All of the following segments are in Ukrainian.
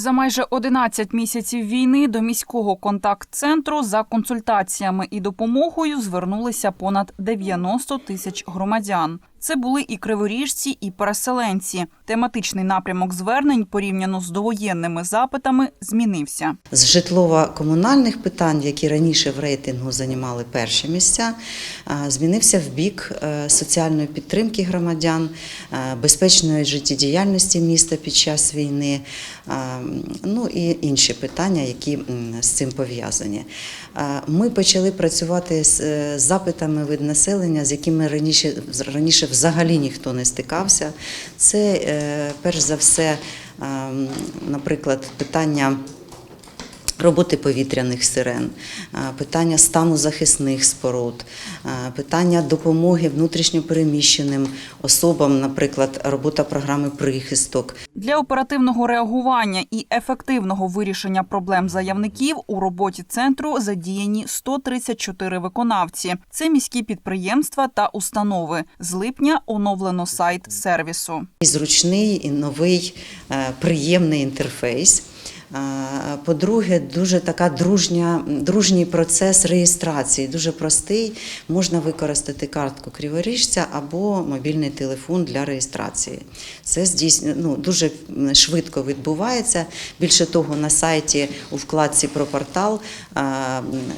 За майже 11 місяців війни до міського контакт-центру за консультаціями і допомогою звернулися понад 90 тисяч громадян. Це були і криворіжці, і переселенці. Тематичний напрямок звернень порівняно з довоєнними запитами змінився. З житлово-комунальних питань, які раніше в рейтингу займали перші місця, змінився в бік е, соціальної підтримки громадян, е, безпечної життєдіяльності міста під час війни, ну і інші питання, які з цим пов'язані. Ми почали працювати з е, запитами від населення, з якими раніше, раніше взагалі ніхто не стикався. Це е, перш за все, наприклад, питання. Роботи повітряних сирен, питання стану захисних споруд, питання допомоги внутрішньопереміщеним особам, наприклад, робота програми прихисток. Для оперативного реагування і ефективного вирішення проблем заявників у роботі центру задіяні 134 виконавці. Це міські підприємства та установи. З липня оновлено сайт сервісу. Зручний і новий е, приємний інтерфейс. По-друге, дуже така дружня, дружній процес реєстрації, дуже простий. Можна використати картку криворіжця або мобільний телефон для реєстрації. Це здійснює ну, дуже швидко відбувається. Більше того, на сайті у вкладці про портал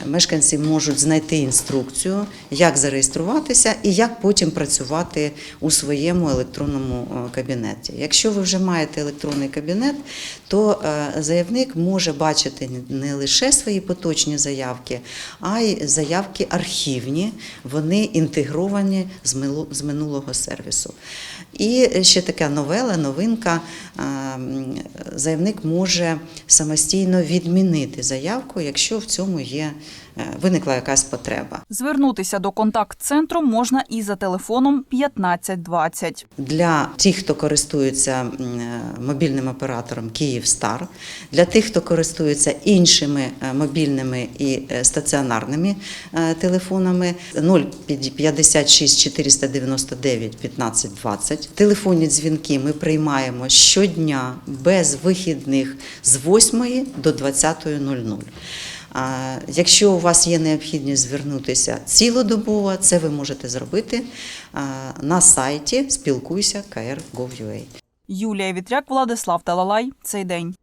мешканці можуть знайти інструкцію, як зареєструватися і як потім працювати у своєму електронному кабінеті. Якщо ви вже маєте електронний кабінет, то е, заявник може бачити не лише свої поточні заявки, а й заявки архівні. Вони інтегровані з минулого сервісу. І ще така новела, новинка. Заявник може самостійно відмінити заявку, якщо в цьому є е, виникла якась потреба. Звернутися до контакт-центру можна і за телефоном 1520. Для тих, хто користується е, мобільним оператором Київстар, для тих, хто користується іншими е, мобільними і стаціонарними телефонами 056 499 15 20. Телефонні дзвінки ми приймаємо щодня без вихідних з 8 до 20.00. А Якщо у вас є необхідність звернутися цілодобово, це ви можете зробити на сайті спілкуйся.kr.gov.ua. Юлія Вітряк, Владислав Талалай. Цей день.